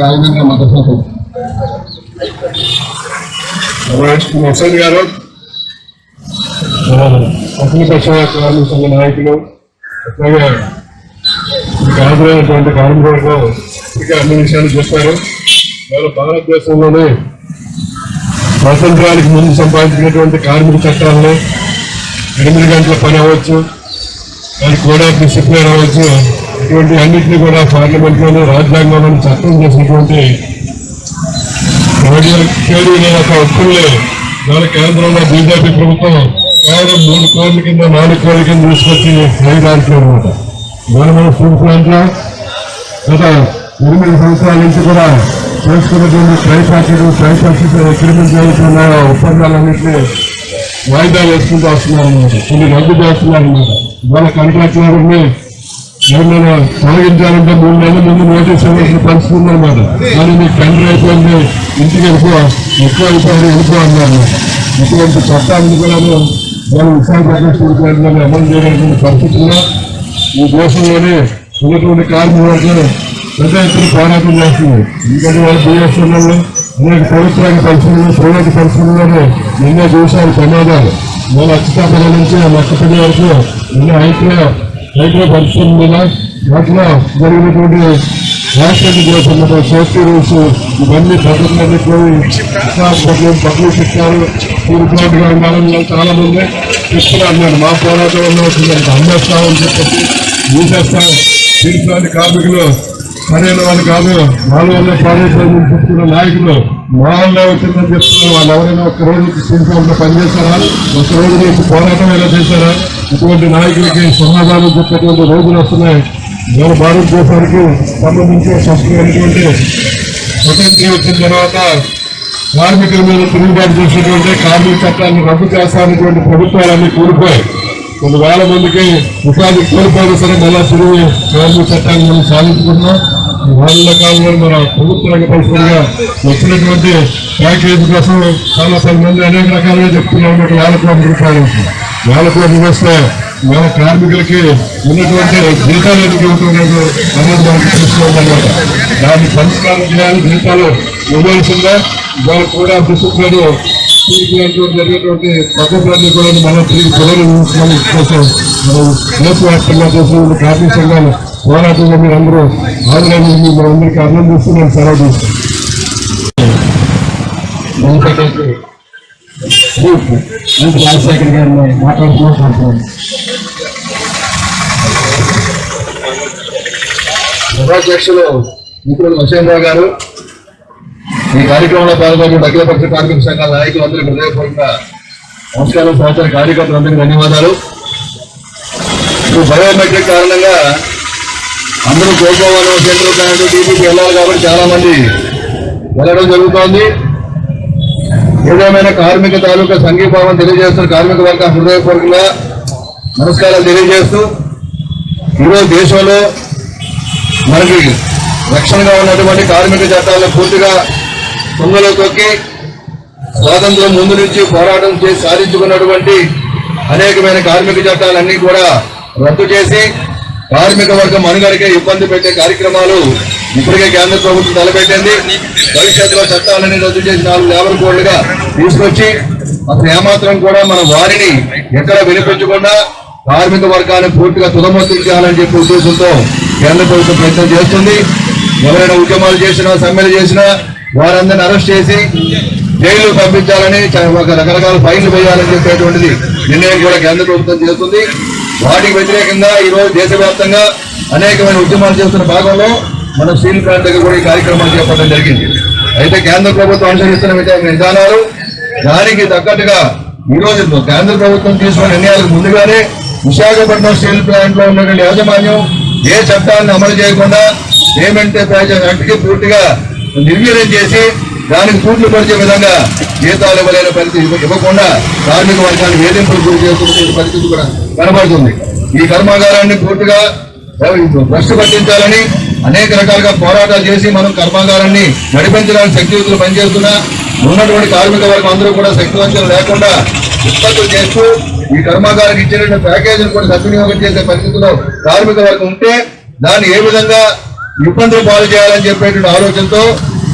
రాజమండ్రి మద్దతు వసంత్ గారు అఖిల పక్ష సంఘ నాయకులు అట్లాగే మీకు హాజరైనటువంటి కార్మికులకు ఇక అన్ని విషయాలు చెప్పారు వాళ్ళ భారతదేశంలోనే స్వాతంత్రానికి ముందు సంపాదించినటువంటి కార్మిక చట్టాలని ఎనిమిది గంటల పని అవ్వచ్చు దాని కూడా డిసిప్లిన్ అవ్వచ్చు ఇటువంటి అన్నింటినీ కూడా పార్లమెంట్లోనే రాజ్యాంగంలో చట్టం చేసినటువంటి కేడీ ఒక హక్కుల్ని దాని కేంద్రంలో బీజేపీ ప్రభుత్వం కేవలం మూడు కోట్ల కింద నాలుగు కోట్ల కింద తీసుకొచ్చి చేయడానికి అనమాట దాని మన ఫుడ్ ప్లాంట్ గత ఎనిమిది సంవత్సరాల నుంచి కూడా చేసుకున్నటువంటి ట్రైపాక్షిక ట్రైపాక్షిక అగ్రిమెంట్ చేస్తున్న ఒప్పందాలన్నింటినీ వాయిదా వేసుకుంటూ వస్తున్నారు అనమాట కొన్ని రద్దు చేస్తున్నారు అనమాట ఇవాళ వారిని ఏమన్నా తొలగించాలంటే మూడు నెలల ముందు నోటీస్ ఇవ్వాల్సిన పరిస్థితి ఉందన్నమాట. కానీ మీకు టెండర్ అయిపోయింది ఇంటికి వెళ్ళిపో ఎక్కువ అయిపోయింది వెళ్ళిపో అన్నారు. ఇటువంటి చట్టాలను కూడా వాళ్ళు విశాఖపట్నం స్కూల్ అమలు చేయడానికి పరిస్థితుల్లో ఈ దేశంలోనే ఉన్నటువంటి కార్మికులకు పెద్ద ఎత్తున పోరాటం చేస్తుంది ఎందుకంటే వాళ్ళు బిఎస్ఎన్ఎల్ అనేక ప్రభుత్వానికి రంగ పరిశ్రమలు ప్రైవేట్ పరిశ్రమలోనే ఎన్నో దేశాలు ప్రమాదాలు. మన అక్షతాపన నుంచి లక్షపతి వరకు ఎన్నో ఐక్య రైతుల పరిశ్రమ మీద వాటిలో జరిగినటువంటి రాష్ట్రానికి చేస్తున్న సేఫ్టీ రూల్స్ ఇవన్నీ భద్రతలన్నీ పబ్లిక్ ఇచ్చారు తీరుబాటుగా ఉండాలని చాలా మంది చెప్తున్నారు నేను మా పోరాటంలో వచ్చిందంటే అమ్మేస్తామని చెప్పేసి మూసేస్తాం. తీర్పులాంటి కార్మికులు సరైన వాళ్ళు కాదు. వాళ్ళ వల్ల పాడైపోయిందని చెప్తున్న నాయకులు. మా వల్లే వచ్చిందని చెప్తున్నారు. వాళ్ళు ఎవరైనా ఒక రోజు సింహంలో పనిచేస్తారా ఒక రోజు నుంచి పోరాటం ఎలా చేశారా? ఇటువంటి నాయకులకి సమాధానం చెప్పేటువంటి రోజులు వస్తున్నాయి. మన భారతదేశానికి సంబంధించిన సంస్కృతి స్వతంత్రం వచ్చిన తర్వాత కార్మికుల మీద తిరుగుబాటు చేసినటువంటి కార్మిక చట్టాన్ని రద్దు చేస్తానటువంటి ప్రభుత్వాలన్నీ కూలిపోయాయి. కొన్ని వేల మందికి ఉపాధి కోల్పోయినా సరే మళ్ళా తిరిగి కార్మిక చట్టాన్ని మనం సాధించుకుంటున్నాం. ఈ వాళ్ళ కాలంలో మన ప్రభుత్వ రంగ పరిశ్రమగా వచ్చినటువంటి ప్యాకేజీ కోసం చాలా పది మంది అనేక రకాలుగా చెప్తున్నాం అన్నట్టు వేల కోట్ల రూపాయలు. వేల కోట్లు వస్తే మన కార్మికులకి ఉన్నటువంటి జీతాలు ఎందుకు ఇవ్వటం అనేది మనకు తెలుసుకోవాలన్నమాట దాన్ని సంస్కారం చేయాలి. జీతాలు ఇవ్వాల్సిందే. వాళ్ళు కూడా డిసిప్లిన్ జరిగేటువంటి పద్ధతులన్నీ కూడా మనం తిరిగి పునరుద్ధరించడం కోసం మనం దేశవ్యాప్తంగా చేసిన కార్మిక సంఘాలు పోరాటంలో మీరు అందరూ హాజరైన మనం అందరికీ అభినందిస్తున్నాం సెలవు రాజశేఖర్ గారిని మాట్లాడుతున్నాం సభాధ్యక్షులు మిత్రులు నరసింహరావు గారు ఈ కార్యక్రమంలో పాల్గొన్న అఖిలపక్ష కార్మిక సంఘాల నాయకులందరికీ హృదయపూర్వక నమస్కారం సంవత్సర కార్యకర్తలందరికీ ధన్యవాదాలు. ఇప్పుడు బయోమెట్రిక్ కారణంగా అందరూ కోల్పోవాలి సెంట్రల్ బ్యాంకు టీపీకి వెళ్ళాలి కాబట్టి చాలా మంది వెళ్ళడం జరుగుతోంది. ఏదేమైనా కార్మిక తాలూకా సంఘీభావం తెలియజేస్తున్న కార్మిక వర్గ హృదయపూర్వకంగా నమస్కారాలు తెలియజేస్తూ ఈరోజు దేశంలో మనకి రక్షణగా ఉన్నటువంటి కార్మిక చట్టాలను పూర్తిగా తొంగలో తొక్కి స్వాతంత్రం ముందు నుంచి పోరాటం చేసి సాధించుకున్నటువంటి అనేకమైన కార్మిక చట్టాలన్నీ కూడా రద్దు చేసి కార్మిక వర్గం మనుగడకే ఇబ్బంది పెట్టే కార్యక్రమాలు ఇప్పటికే కేంద్ర ప్రభుత్వం తలపెట్టింది. భవిష్యత్తులో చట్టాలన్నీ రద్దు చేసి నాలుగు లేబర్ కోడ్లుగా తీసుకొచ్చి అసలు ఏమాత్రం కూడా మన వారిని ఎక్కడ వినిపించకుండా కార్మిక వర్గాన్ని పూర్తిగా తుదమొత్తించాలని చెప్పి ఉద్దేశంతో కేంద్ర ప్రభుత్వం ప్రయత్నం చేస్తుంది. ఎవరైనా ఉద్యమాలు చేసినా సమ్మెలు చేసినా వారందరిని అరెస్ట్ చేసి జైలు పంపించాలని ఒక రకరకాల ఫైన్లు వేయాలని చెప్పేటువంటిది నిర్ణయం కూడా కేంద్ర ప్రభుత్వం చేస్తుంది. వాటికి వ్యతిరేకంగా ఈరోజు దేశవ్యాప్తంగా అనేకమైన ఉద్యమాలు చేస్తున్న భాగంలో మన స్టీల్ ప్లాంట్ దగ్గర కూడా ఈ కార్యక్రమాలు చేపట్టడం జరిగింది. అయితే కేంద్ర ప్రభుత్వం అనుసరిస్తున్న విధానాలు దానికి తగ్గట్టుగా ఈ కేంద్ర ప్రభుత్వం తీసుకున్న నిర్ణయాలకు ముందుగానే విశాఖపట్నం స్టీల్ ప్లాంట్లో ఉన్నటువంటి యాజమాన్యం ఏ చట్టాన్ని అమలు చేయకుండా పేమెంట్ యాక్ట్కి పూర్తిగా నిర్వీర్యం చేసి దానికి సూట్లు పరిచే విధంగా జీతాలు ఇవ్వలేని పరిస్థితి ఇవ్వకుండా కార్మిక వర్గాన్ని వేధింపులు గురి చేస్తున్న పరిస్థితి కూడా కనబడుతుంది. ఈ కర్మాగారాన్ని పూర్తిగా భ్రష్టు పట్టించాలని అనేక రకాలుగా పోరాటాలు చేసి మనం కర్మాగారాన్ని నడిపించడానికి శక్తియుతులు పనిచేస్తున్నా ఉన్నటువంటి కార్మిక వర్గం అందరూ కూడా శక్తివంతులు లేకుండా ఉత్పత్తులు చేస్తూ ఈ కర్మాగారానికి ఇచ్చినటువంటి ప్యాకేజీని కూడా సద్వినియోగం చేసే పరిస్థితిలో కార్మిక వర్గం ఉంటే దాన్ని ఏ విధంగా ఇబ్బందులు పాలు చేయాలని చెప్పేటువంటి ఆలోచనతో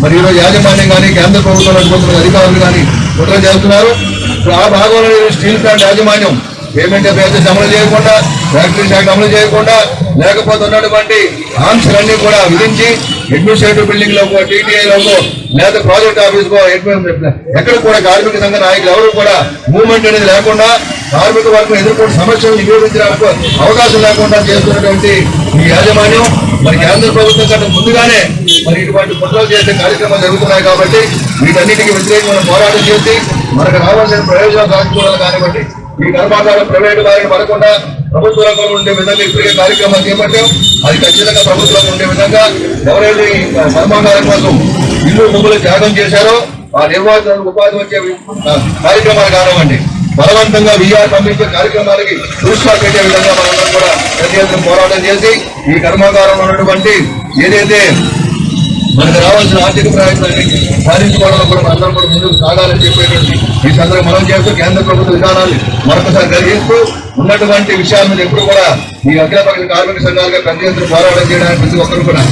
మరి ఈరోజు యాజమాన్యం కానీ కేంద్ర ప్రభుత్వం కొంతమంది అధికారులు కానీ కుట్ర చేస్తున్నారు. ఇప్పుడు ఆ భాగంలో స్టీల్ ప్లాంట్ యాజమాన్యం పేమెంట్ బేసిస్ అమలు చేయకుండా ఫ్యాక్టరీ శాఖ అమలు చేయకుండా లేకపోతే ఉన్నటువంటి ఆంక్షలన్నీ కూడా విధించి అడ్మినిస్ట్రేటివ్ బిల్డింగ్లో టీటీఐ లో లేదా ప్రాజెక్ట్ ఆఫీస్ కో ఎక్కడ కూడా కార్మిక సంఘ నాయకులు ఎవరు కూడా మూవ్మెంట్ అనేది లేకుండా కార్మిక వర్గం ఎదుర్కొన్న సమస్యలు నివేదించడానికి అవకాశం లేకుండా చేస్తున్నటువంటి ఈ యాజమాన్యం మరి కేంద్ర ప్రభుత్వం కంటే ముందుగానే మరి ఇటువంటి కుట్రలు చేసే కార్యక్రమాలు జరుగుతున్నాయి కాబట్టి వీటన్నిటికీ వ్యతిరేకంగా మనం పోరాటం చేసి మనకు రావాల్సిన ప్రయోజనాలు సాధించుకోవాలి కానివ్వండి. ఈ కర్మాగారం ప్రైవేటు వారిని పడకుండా ప్రభుత్వ రంగంలో ఉండే విధంగా ఇప్పటికే కార్యక్రమాలు చేపట్టాం. అది ఖచ్చితంగా ప్రభుత్వంలో ఉండే విధంగా ఎవరైతే ఈ కర్మాగారం కోసం ఇల్లు ముగ్గులు త్యాగం చేశారో ఆ నిర్వాహకులకు ఉపాధి వచ్చే కార్యక్రమాలు కానివ్వండి. బలవంతంగా విఆర్ పంపించే కార్యక్రమాలకి దృష్టిలో పెట్టే విధంగా మనందరం కూడా ప్రతి పోరాటం చేసి ఈ కర్మాగారంలో ఉన్నటువంటి ఏదైతే మనకు రావాల్సిన ఆర్థిక ప్రయోజనాన్ని సాధించుకోవడంలో కూడా మనందరం కూడా ముందుకు సాగాలని చెప్పేటువంటి ఈ సందర్భం మనం చేస్తూ కేంద్ర ప్రభుత్వ విధానాన్ని మరొకసారి కలిగిస్తూ ఉన్నటువంటి విషయాల మీద ఎప్పుడు కూడా ఈ అఖిలపక్ష కార్మిక సంఘాలుగా పెద్ద ఎత్తున పోరాటం చేయడానికి ప్రతి ఒక్కరు కూడా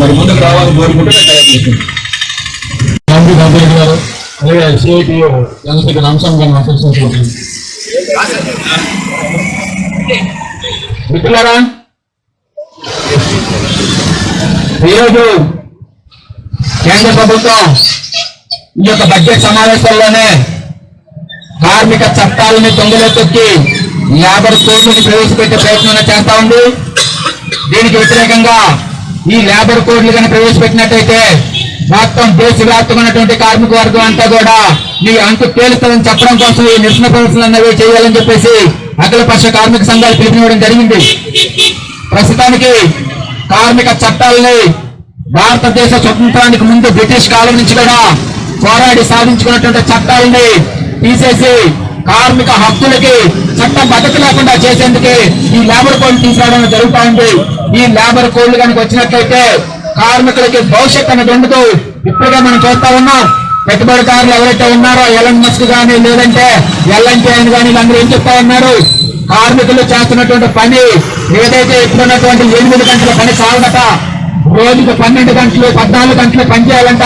మరి ముందుకు రావాలని కోరుకుంటూ నేను తెలియజేస్తున్నాను. గారు అలాగే సిఐటి జనసేన అంశం గారిని ఆశిస్తున్నాను మిత్రులారా ఈరోజు కేంద్ర ప్రభుత్వం ఈ యొక్క బడ్జెట్ సమావేశంలోనే కార్మిక చట్టాలని తొంగలో తొక్కి లేబర్ కోడ్ని ప్రవేశపెట్టే ప్రయత్నం చేస్తా ఉంది. దీనికి వ్యతిరేకంగా ఈ లేబర్ కోడ్లు కానీ ప్రవేశపెట్టినట్టయితే మొత్తం దేశవ్యాప్తమైనటువంటి కార్మిక వర్గం అంతా కూడా మీ అంకు తేలుతుందని చెప్పడం కోసం ఈ నిరసన ప్రదర్శనలు అన్నవి చేయాలని చెప్పేసి అఖిలపక్ష కార్మిక సంఘాలు పిలుపునివ్వడం జరిగింది. ప్రస్తుతానికి కార్మిక చట్టాలని భారతదేశ స్వతంత్రానికి ముందు బ్రిటిష్ కాలం నుంచి కూడా పోరాడి సాధించుకున్నటువంటి చట్టాలని తీసేసి కార్మిక హక్కులకి చట్టం భద్రత లేకుండా చేసేందుకే ఈ లేబర్ కోడ్ తీసుకురావడం జరుగుతూ ఉంది ఈ లేబర్ కోడ్లు కనుక వచ్చినట్లయితే కార్మికులకి భవిష్యత్ అనేది ఉండదు. ఇప్పుడుగా మనం చూస్తా ఉన్నాం పెట్టుబడిదారులు ఎవరైతే ఉన్నారో ఎలన్ మస్క్ కానీ లేదంటే ఎల్ఎన్టీ అని కానీ వీళ్ళందరూ ఏం చెప్తా ఉన్నారు? కార్మికులు చేస్తున్నటువంటి పని ఏదైతే ఇప్పుడున్నటువంటి ఎనిమిది గంటల పని చాలదట రోజుకి పన్నెండు గంటలు పద్నాలుగు గంటలు పని చేయాలంట.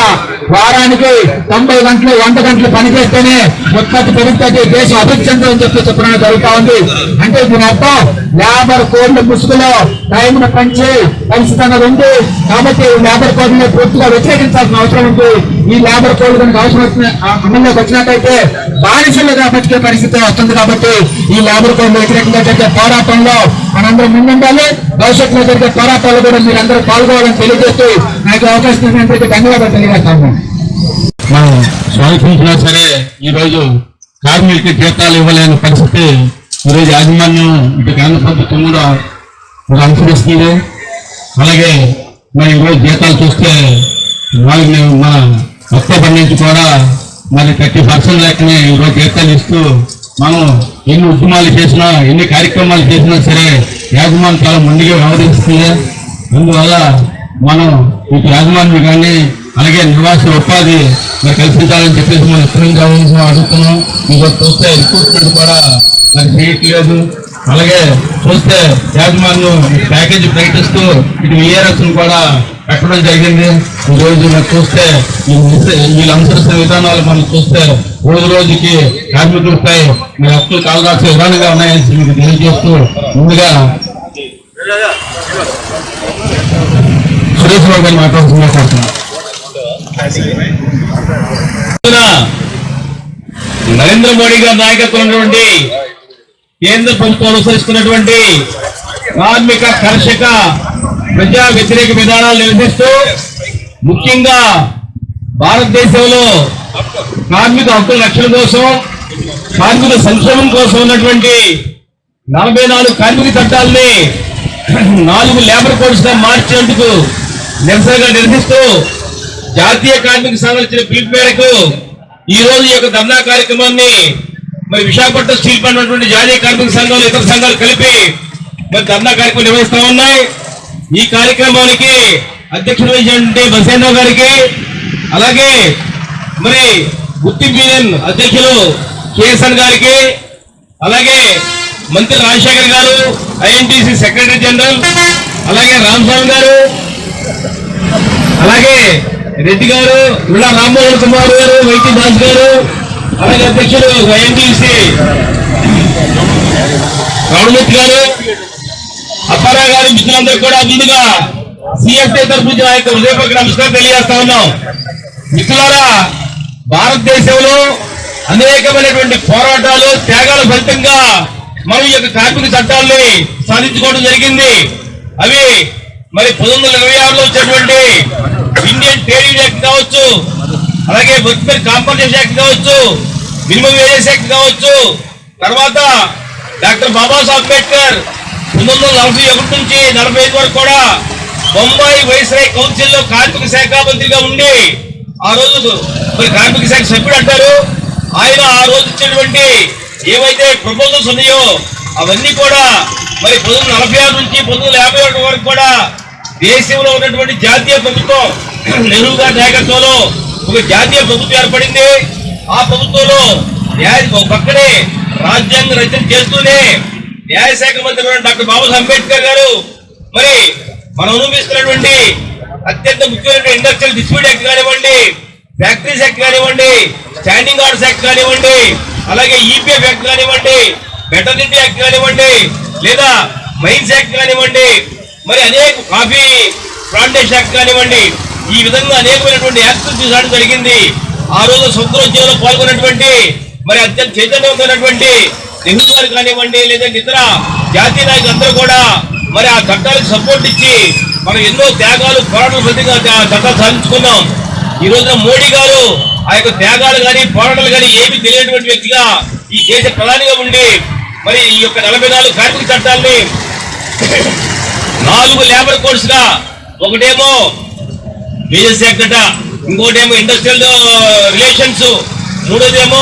వారానికి తొంభై గంటలు వంద గంటలు పనిచేస్తేనే ఉత్పత్తి పెరుగుతుంది. దేశం అభివృద్ధి అని చెప్పి చెప్పడం జరుగుతా ఉంది. అంటే దీని అర్థం లేబర్ కోడ్ల ముసుగులో టైంను పంచి పరిస్థితి అన్నది ఉంది. కాబట్టి లేబర్ కోడ్ని పూర్తిగా వ్యతిరేకించాల్సిన అవసరం ఉంది. ఈ లేబర్ కోడ్ కనుక అవసరం వచ్చిన ఆ అమల్లోకి వచ్చినట్టయితే బానిసలుగా బతికే పరిస్థితి వస్తుంది కాబట్టి ఈ లేబర్ కోడ్ వ్యతిరేకంగా జరిగే పోరాటంలో మనందరం ముందుండాలి. భవిష్యత్తులో జరిగే పోరాటాలు కూడా మీరందరూ పాల్గొవాలని తెలియజేస్తూ నాకు అవకాశం ఇచ్చినందుకు ధన్యవాదాలు తెలియజేస్తాను. మనం స్వాగతించినా సరే ఈ రోజు కార్మికులకి జీతాలు ఇవ్వలేని పరిస్థితి ఈ రోజు యాజమాన్యం ఇటు కేంద్ర ప్రభుత్వం కూడా ఒక అనుసరిస్తుంది అలాగే మరి ఈరోజు జీతాలు చూస్తే వాళ్ళని మన అక్టోబర్ నుంచి కూడా మరి థర్టీ పర్సెంట్ లెక్కనే ఈరోజు జీతాలు ఇస్తూ మనం ఎన్ని ఉద్యమాలు చేసినా ఎన్ని కార్యక్రమాలు చేసినా సరే యాజమాన్ చాలా ముందుగా వ్యవహరిస్తుంది. అందువల్ల మనం ఈ యాజమాన్యం కానీ అలాగే నివాస ఉపాధి మరి కల్పించాలని చెప్పేసి మనం ఎప్పుడు కావాల్సిన అడుగుతున్నాం. ఇంకా చూస్తే రిక్రూట్మెంట్ కూడా మరి చేయట్లేదు. అలాగే చూస్తే యాజమాన్యం ప్యాకేజీ ప్రకటిస్తూ ఇటు విఆర్ఎస్ను కూడా పెట్టడం జరిగింది? ఈరోజు రోజు చూస్తే ఈ విధానాలు మనం చూస్తే రోజు రోజుకి కార్మికులపై మీ హక్కులు కావాల్సిన విధానంగా ఉన్నాయని మీకు తెలియజేస్తూ ముందుగా సురేష్ బాబు గారు మాట్లాడుతున్నా. నరేంద్ర మోడీ గారి నాయకత్వం ఉన్నటువంటి కేంద్ర ప్రభుత్వం అనుసరిస్తున్నటువంటి కార్మిక కర్షక ప్రజా వ్యతిరేక విధానాలు నిరసిస్తూ ముఖ్యంగా భారతదేశంలో కార్మిక హక్కుల రక్షణ కోసం కార్మిక సంక్షేమం కోసం ఉన్నటువంటి నలభై నాలుగు కార్మిక చట్టాలని నాలుగు లేబర్ కోడ్స్గా మార్చేందుకు నిరసనగా నిరసిస్తూ జాతీయ కార్మిక సంఘాలు ఇచ్చిన పిలుపు మేరకు ఈ రోజు ఈ యొక్క ధర్నా కార్యక్రమాన్ని మరి విశాఖపట్నం స్టీల్ ప్లాంట్ జాతీయ కార్మిక సంఘాలు ఇతర సంఘాలు కలిపి మరి ధర్నా కార్యక్రమం నిర్వహిస్తా ఉన్నాయి. ఈ కార్యక్రమానికి అధ్యక్షుడు వహించినటువంటి బసేంద్ర గారికి అలాగే మరి గుర్తింపు యూనియన్ అధ్యక్షులు కేఎస్ఎన్ గారికి అలాగే మంత్రి రాజశేఖర్ గారు ఐఎన్టీసీ సెక్రటరీ జనరల్ అలాగే రామస్వామి గారు అలాగే రెడ్డి గారు ఇలా రామ్మోహన్ కుమార్ గారు వైద్య దాస్ గారు అలాగే అధ్యక్షుడు వైఎన్టీసీ రామమూర్తి గారు అప్పారావు గారు మిత్రులందరూ కూడా ముందుగా సిఎస్ఐ తరఫు నుంచి నా యొక్క హృదయపూర్వక నమస్కారం తెలియజేస్తా ఉన్నాం. మిత్రులారా భారతదేశంలో అనేకమైనటువంటి పోరాటాలు త్యాగాల ఫలితంగా మనం ఈ యొక్క కార్మిక చట్టాలని సాధించుకోవడం జరిగింది. అవి మరి పంతొమ్మిది వందల ఇరవై ఆరులో వచ్చినటువంటి ఇండియన్ ట్రేడ్ యాక్ట్ కావచ్చు అలాగే వర్క్మెన్ కాంపన్సేషన్ యాక్ట్ కావచ్చు మినిమం వేజెస్ యాక్ట్ కావచ్చు తర్వాత డాక్టర్ బాబాసాహెబ్ అంబేద్కర్ పంతొమ్మిది వందల నలభై ఒకటి నుంచి నలభై ఐదు వరకు కూడా బొంబాయి వైస్రాయ్ కౌన్సిల్లో కార్మిక శాఖ మంత్రిగా ఉండి ఆ రోజు మరి కార్మిక శాఖ సభ్యుడు అంటారు. ఆయన ఆ రోజు ఇచ్చినటువంటి ఏవైతే ప్రపోజల్స్ ఉన్నాయో అవన్నీ కూడా మరి పంతొమ్మిది నలభై ఆరు నుంచి పంతొమ్మిది యాభై ఒకటి వరకు కూడా దేశంలో ఉన్నటువంటి జాతీయ ప్రభుత్వం నెహ్రూ గారి నాయకత్వంలో ఒక జాతీయ ప్రభుత్వం ఏర్పడింది. ఆ ప్రభుత్వంలో ఒక పక్కనే రాజ్యాంగ రచన చేస్తూనే న్యాయశాఖ మంత్రి డాక్టర్ బాబాసాహెబ్ అంబేద్కర్ గారు మరి మనం అనుభవిస్తున్నటువంటి అత్యంత ముఖ్యమైన ఇండస్ట్రియల్ డిస్ప్యూట్ యాక్ట్ కానివ్వండి ఫ్యాక్టరీస్ యాక్ట్ కానివ్వండి స్టాండింగ్ ఆర్డర్స్ యాక్ట్ కానివ్వండి అలాగే ఈపీఎఫ్ యాక్ట్ కానివ్వండి వెటర్నిటీ యాక్ట్ కానివ్వండి లేదా మైన్స్ యాక్ట్ కానివ్వండి మరి అనేక కాఫీ ప్లాంటేషన్ యాక్ట్ కానివ్వండి ఈ విధంగా అనేకమైనటువంటి యాక్ట్లు తీసుకోవడం జరిగింది. ఆ రోజు స్వతంత్రోద్యమంలో పాల్గొన్నటువంటి మరి అత్యంత చైతన్యవంతమైనటువంటి నెహ్రూ గారు కానివ్వండి లేదంటే ఇతర జాతీయ నాయకులు అందరూ కూడా మరి ఆ చట్టాలకు సపోర్ట్ ఇచ్చి మనం ఎన్నో త్యాగాలు పోరాటం ప్రతిగా ఆ చట్టాలు సాధించుకున్నాం. ఈ రోజున మోడీ గారు ఆ యొక్క త్యాగాలు కానీ పోరాటాలు కానీ ఏమీ తెలియనటువంటి వ్యక్తిగా ఈ దేశ ప్రధానిగా ఉండి మరి ఈ యొక్క నలభై నాలుగు కార్మిక చట్టాలని నాలుగు లేబర్ కోడ్స్గా ఒకటేమో బిజినెస్ యాక్ట్ ఇంకోటేమో industrial relations మూడోదేమో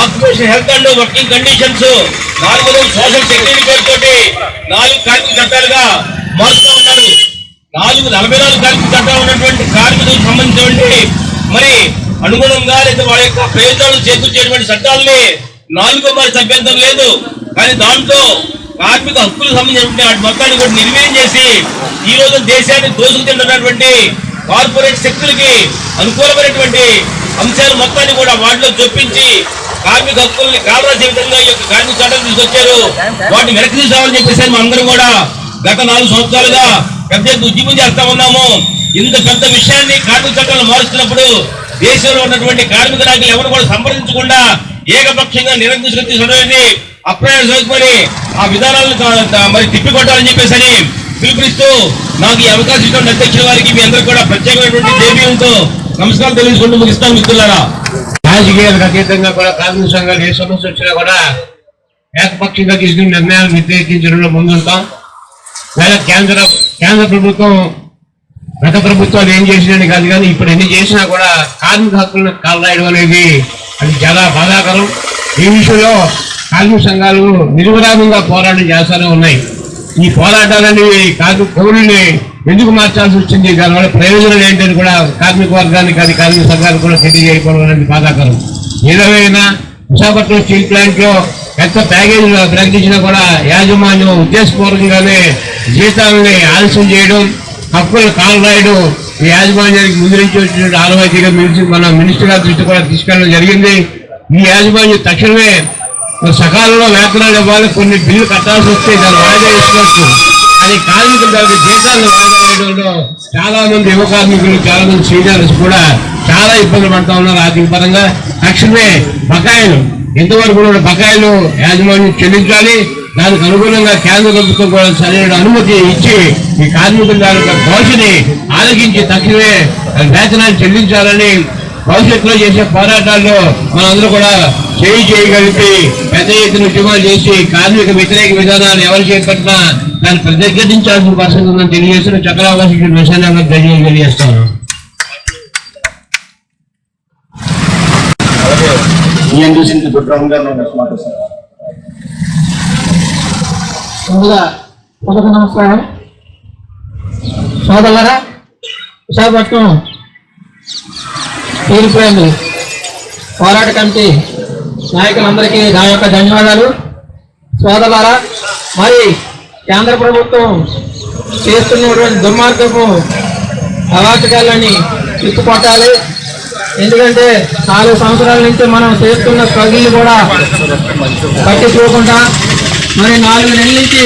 occupation health and working conditions నాలుగోదేమో social security పేరు తోటి నాలుగు కార్మిక చట్టాలుగా మారుతూ ఉన్నారు. నాలుగు నలభై నాలుగు కార్మిక చట్టాలు ఉన్నటువంటి కార్మికులకు సంబంధించినటువంటి మరి అనుగుణంగా లేదా వాళ్ళ యొక్క ప్రయోజనాలు చేకూర్చేటువంటి చట్టాలని నాలుగో మరి సభ్యంతం లేదు. కానీ దాంట్లో కార్మిక హక్కులకు సంబంధించినటువంటి వాటి మొత్తాన్ని కూడా నిర్వీర్యం చేసి ఈ రోజు దేశాన్ని దోసుకు తింటున్నటువంటి కార్పొరేట్ శక్తులకి అనుకూలమైనటువంటి అంశాలు మొత్తాన్ని కూడా వాటిలో చొప్పించి కార్మిక హక్కుల్ని కాలరాసే విధంగా ఈ యొక్క కార్మిక చట్టాలు తీసుకొచ్చారు. వాటిని వెనక్కి తీసుకోవాలని చెప్పేసి అందరూ కూడా గత నాలుగు సంవత్సరాలుగా పెద్ద ఎత్తున ఉద్యమం చేస్తా ఉన్నాము. ఇంత పెద్ద విషయాన్ని కార్మిక చట్టాలు మారుస్తున్నప్పుడు దేశంలో ఉన్నటువంటి కార్మిక నాయకులు ఎవరు కూడా సంప్రదించకుండా ఏకపక్షంగా నిరంకుశ తీసుకుని అప్రయోజకమని ఆ విధానాలను మరి తిప్పికొట్టాలని చెప్పేసి పిలుపునిస్తూ నాకు ఈ అవకాశం ఇచ్చిన అధ్యక్షుల వారికి మీ అందరూ కూడా ప్రత్యేకమైనటువంటి జేబీఎంతో నమస్కారం తెలియజేసుకుంటూ ముగిస్తాను మిత్రులారా. రాజకీయాలకు అతీతంగా కూడా కార్మిక సంఘాలు ఏ సమస్య వచ్చినా కూడా ఏకపక్షంగా తీసుకున్న నిర్ణయాలు వ్యతిరేకించడంలో ముందుంటాం. లేదా కేంద్ర కేంద్ర ప్రభుత్వం గత ప్రభుత్వాలు ఏం చేసినని కాదు కానీ ఇప్పుడు ఎన్ని చేసినా కూడా కార్మిక హక్కులను కాలరాయడం అనేది అది చాలా బాధాకరం. ఈ విషయంలో కార్మిక సంఘాలు నిరువరామంగా పోరాటం చేస్తూనే ఉన్నాయి. ఈ పోరాటాలని కార్మిక పౌరుల్ని ఎందుకు మార్చాల్సి వచ్చింది? దానివల్ల ప్రయోజనాలు ఏంటని కూడా కార్మిక వర్గానికి కానీ కార్మిక సంఘానికి కూడా తెలియజేయకపోవడం అనేది బాధాకరం. ఏదేమైనా విశాఖపట్నం స్టీల్ ప్లాంట్లో ఎంత ప్యాకేజ్ ప్రకటించినా కూడా యాజమాన్యం ఉద్దేశపూర్వకంగానే జీతాలని ఆలస్యం చేయడం హక్కులు కాలు రాయడం ఈ యాజమాన్యానికి ముందు నుంచి వచ్చిన ఆనవాయితీగా మినిస్టర్ మన మినిస్టర్ గారి దృష్టి కూడా తీసుకెళ్ళడం జరిగింది. ఈ యాజమాన్యం తక్షణమే సకాలంలో వేతనాలు ఇవ్వాలి కొన్ని బిల్లు కట్టాల్సి వస్తే దాన్ని వాయిదా వేసుకోవచ్చు అది కార్మికులు దానికి జీతాలను వాయిదా వేయడంలో చాలా మంది యువ కార్మికులు చాలా మంది సీనియర్స్ కూడా చాలా ఇబ్బందులు పడతా ఉన్నారు ఆర్థిక పరంగా. తక్షణమే బకాయిలు. ఇంతవరకు బకాయిలు యాజమాన్యం చెల్లించాలి. దానికి అనుగుణంగా కేంద్ర ప్రభుత్వం కూడా సరైన అనుమతి ఇచ్చి ఈ కార్మికుల యొక్క భవిష్యత్తుని ఆలోచించి తక్షణమే వేతనాలు చెల్లించాలని భవిష్యత్తులో చేసే పోరాటాల్లో మనందరూ కూడా చేయి చేయగలిపి పెద్ద ఎత్తున ఉద్యమాలు చేసి కార్మిక వ్యతిరేక విధానాలు ఎవరు చేపట్టినా దాన్ని ప్రతిఘటించాల్సిన పరిస్థితి ఉందని తెలియజేసిన చక్రావకాశం విషయాన్ని తెలియజేస్తాను ముందుగా మొదటి నమస్కారం. సోదరులరా విశాఖపట్నం తీరిపోయింది. పోరాట కమిటీ నాయకులందరికీ నా యొక్క ధన్యవాదాలు. సోదరులారా మరి కేంద్ర ప్రభుత్వం చేస్తున్నటువంటి దుర్మార్గపు అవాచకాలని తిప్పుకొట్టాలి ఎందుకంటే నాలుగు సంవత్సరాల నుంచి మనం చేస్తున్న స్ట్రగుల్ కూడా పట్టించుకోకుండా మరి నాలుగు నెలల నుంచి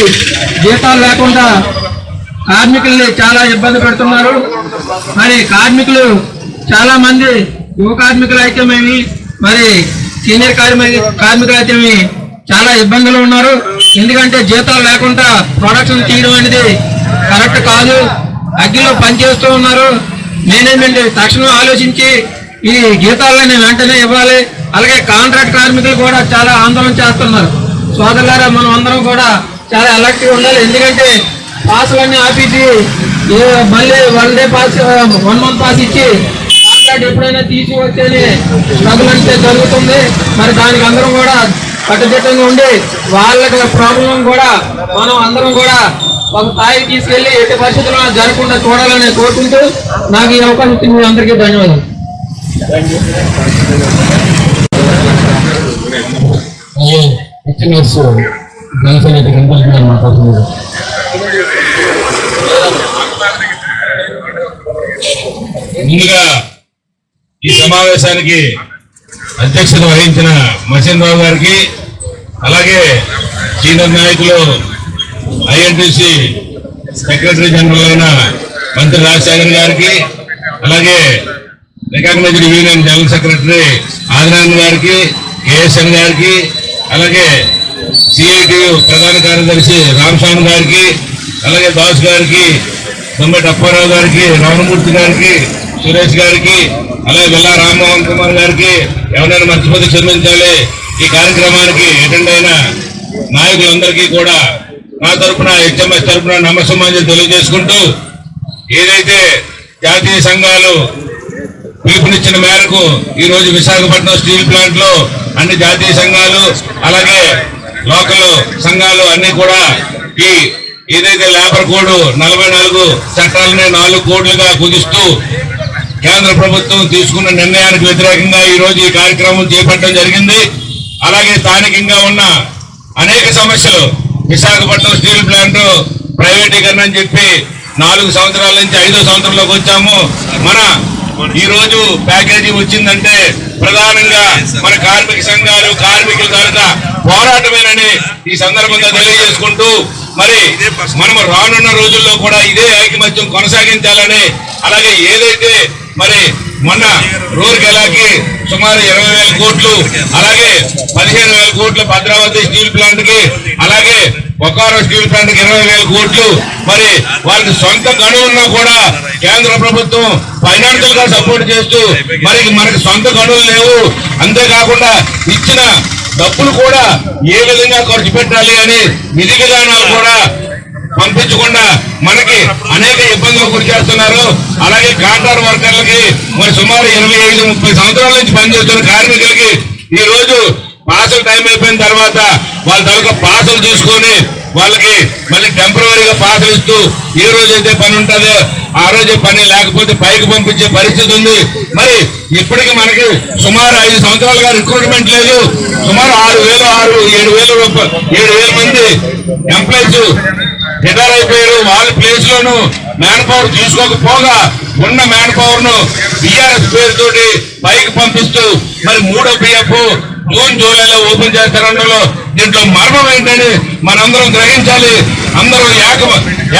జీతాలు లేకుండా కార్మికుల్ని చాలా ఇబ్బంది పెడుతున్నారు. మరి కార్మికులు చాలామంది యువ కార్మికులు అయితేమేమి మరి సీనియర్ కార్మిక కార్మికులు అయితేమి చాలా ఇబ్బందులు ఉన్నారు. ఎందుకంటే జీతాలు లేకుండా ప్రొడక్షన్ తీయడం అనేది కరెక్ట్ కాదు. అగ్గిలో పనిచేస్తూ ఉన్నారు. మేనేజ్మెంట్ తక్షణం ఆలోచించి ఈ జీతాలని వెంటనే ఇవ్వాలి. అలాగే కాంట్రాక్ట్ కార్మికులు కూడా చాలా ఆందోళన చేస్తున్నారు. సోదరులారా మనం అందరం కూడా చాలా అలర్ట్ ఉండాలి. ఎందుకంటే పాసులన్నీ ఆపించి మళ్ళీ one day pass one month pass ఇచ్చి కార్డు ఎప్పుడైనా తీసి వచ్చేది స్ట్రగుల్ అంటే జరుగుతుంది. మరి దానికి అందరం కూడా కట్టుదిట్టంగా ఉండి వాళ్ళకి ప్రాబ్లం కూడా మనం అందరం కూడా ఒక స్థాయికి తీసుకెళ్ళి ఎట్టి పరిస్థితుల్లో జరగకుండా చూడాలని కోరుకుంటూ నాకు ఈ అవకాశం ఇచ్చింది మీ అందరికీ ధన్యవాదాలు. ముందుగా ఈ సమావేశానికి అధ్యక్షత వహించిన మసీన్ గారికి అలాగే సీనియర్ నాయకులు ఐఎన్టీసీ సెక్రటరీ జనరల్ అయిన మంత్రి రాజశేఖర్ గారికి అలాగే recognised union general secretary Adinarayana గారికి కేఎస్ఎన్ గారికి అలాగే సిఐటియు ప్రధాన కార్యదర్శి రామస్వామి గారికి అలాగే దాస్ గారికి తొమ్మిది అప్పారావు గారికి రామమూర్తి గారికి సురేష్ గారికి అలాగే వెల్లా రామ్మోహన్ కుమార్ గారికి ఎవరైనా మర్చిపోతే క్షమించాలి. ఈ కార్యక్రమానికి అటెండ్ అయిన నాయకులందరికీ కూడా నా తరపున హెచ్ఎంఎస్ తరపున నమస్సమాజం తెలియజేసుకుంటూ ఏదైతే జాతీయ సంఘాలు పిలుపునిచ్చిన మేరకు ఈ రోజు విశాఖపట్నం స్టీల్ ప్లాంట్లో అన్ని జాతీయ సంఘాలు అలాగే లోకల్ సంఘాలు అన్ని కూడా ఈ ఏదైతే లేబర్ కోడ్ నలభై నాలుగు చట్టాలని నాలుగు కోడ్లుగా కుదిస్తూ కేంద్ర ప్రభుత్వం తీసుకున్న నిర్ణయానికి వ్యతిరేకంగా ఈ రోజు ఈ కార్యక్రమం చేపట్టడం జరిగింది. అలాగే స్థానికంగా ఉన్న అనేక సమస్యలు విశాఖపట్నం స్టీల్ ప్లాంట్ ప్రైవేటీకరణ అని చెప్పి నాలుగు సంవత్సరాల నుంచి ఐదో సంవత్సరంలోకి వచ్చాము. మన ఈ రోజు ప్యాకేజీ వచ్చిందంటే ప్రధానంగా మన కార్మిక సంఘాలు కార్మికుల తరఫున పోరాటమేనని ఈ సందర్భంగా తెలియజేసుకుంటూ మరి మనం రానున్న రోజుల్లో కూడా ఇదే ఐకమత్యం కొనసాగించాలని అలాగే ఏదైతే మరి మొన్న రూర్కెలాకి సుమారు ఇరవై వేల కోట్లు అలాగే పదిహేను వేల కోట్లు భద్రావతి స్టీల్ ప్లాంట్కి అలాగే బొకారో స్టీల్ ప్లాంట్కి ఇరవై వేల కోట్లు. మరి వాళ్ళకి సొంత గనువు ఉన్నా కూడా కేంద్ర ప్రభుత్వం ఫైనాన్షియల్గా సపోర్ట్ చేస్తూ మరి మనకి సొంత గనువులు లేవు. అంతేకాకుండా ఇచ్చిన డబ్బులు కూడా ఏ విధంగా ఖర్చు పెట్టాలి అని విధి కూడా పంపించకుండా మనకి అనేక ఇబ్బందులు గురి చేస్తున్నారు. అలాగే కాంట్రాక్ట్ వర్కర్లకి మరి సుమారు ఇరవై ఐదు ముప్పై సంవత్సరాల నుంచి పనిచేస్తున్న కార్మికులకి ఈ రోజు పాసులు టైం అయిపోయిన తర్వాత వాళ్ళ తాలూకా పాసులు తీసుకొని వాళ్ళకి మళ్ళీ టెంపరీగా పాసులు ఇస్తూ ఏ రోజైతే పని ఉంటుందో ఆ రోజే పని లేకపోతే పైకి పంపించే పరిస్థితి ఉంది. మరి ఇప్పటికి మనకి సుమారు ఐదు సంవత్సరాలుగా రిక్రూట్మెంట్ లేదు. సుమారు ఆరు వేలు ఆరు ఏడు వేలు ఏడు వేల మంది ఎంప్లాయీస్ రిటైర్ అయిపోయారు వాళ్ళ ప్లేస్ లోను మ్యాన్ పవర్ తీసుకోకపోగా ఉన్న మ్యాన్ పవర్ను బిఆర్ఎస్ పేరుతోటి పైకి పంపిస్తూ మరి మూడో బిఎఫ్ జూన్ జూలైలో ఓపెన్ చేస్తారంలో దీంట్లో మర్మం ఏంటని మనందరం గ్రహించాలి. అందరూ ఏక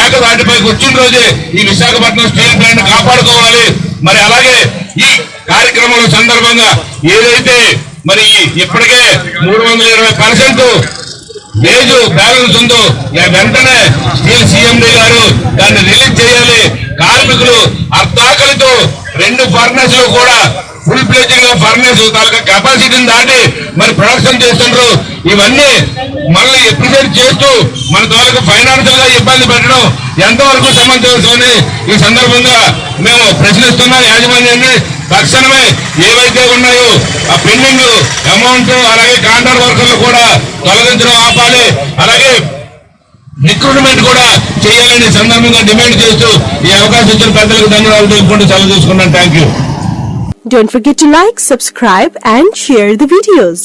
ఏకదాటిపైకి వచ్చిన రోజే ఈ విశాఖపట్నం స్టీల్ ప్లాంట్ కాపాడుకోవాలి. మరి అలాగే ఈ కార్యక్రమం సందర్భంగా ఏదైతే మరి ఇప్పటికే మూడు వందల ఇరవై పర్సెంట్ వేజ్ బ్యాలెన్స్ ఉందో. వెంటనే స్టీల్ సిఎండి గారు దాన్ని రిలీజ్ చేయాలి. కార్మికులు అర్ధాకలితో రెండు ఫర్నెస్లో కూడా ఫుల్ ప్లేజింగ్గా ఫర్నెస్ తాలూకా కెపాసిటీని దాటి మరి ప్రొడక్షన్ చేస్తుండ్రు. ఇవన్నీ మళ్ళీ ఎప్రిషియేట్ చేస్తూ మన తాలూకు ఫైనాన్షియల్గా ఇబ్బంది పెట్టడం ఎంతవరకు సమంజసమని ఈ సందర్భంగా మేము ప్రశ్నిస్తున్నాం. యాజమాన్యాన్ని తక్షణమే ఏవైతే ఉన్నాయో ఆ పెండింగ్ అమౌంట్ అలాగే కాంట్రాక్ట్ వర్కర్లు కూడా తొలగించడం ఆపాలి. అలాగే రిక్రూట్మెంట్ కూడా చేయాలని సందర్భంగా డిమాండ్ చేస్తూ ఈ అవకాశం ఇచ్చిన పెద్దలకు ధన్యవాదాలు తెలుపుకుంటూ సెలవు తీసుకున్నాను. Thank you Don't forget to like, subscribe and share the videos.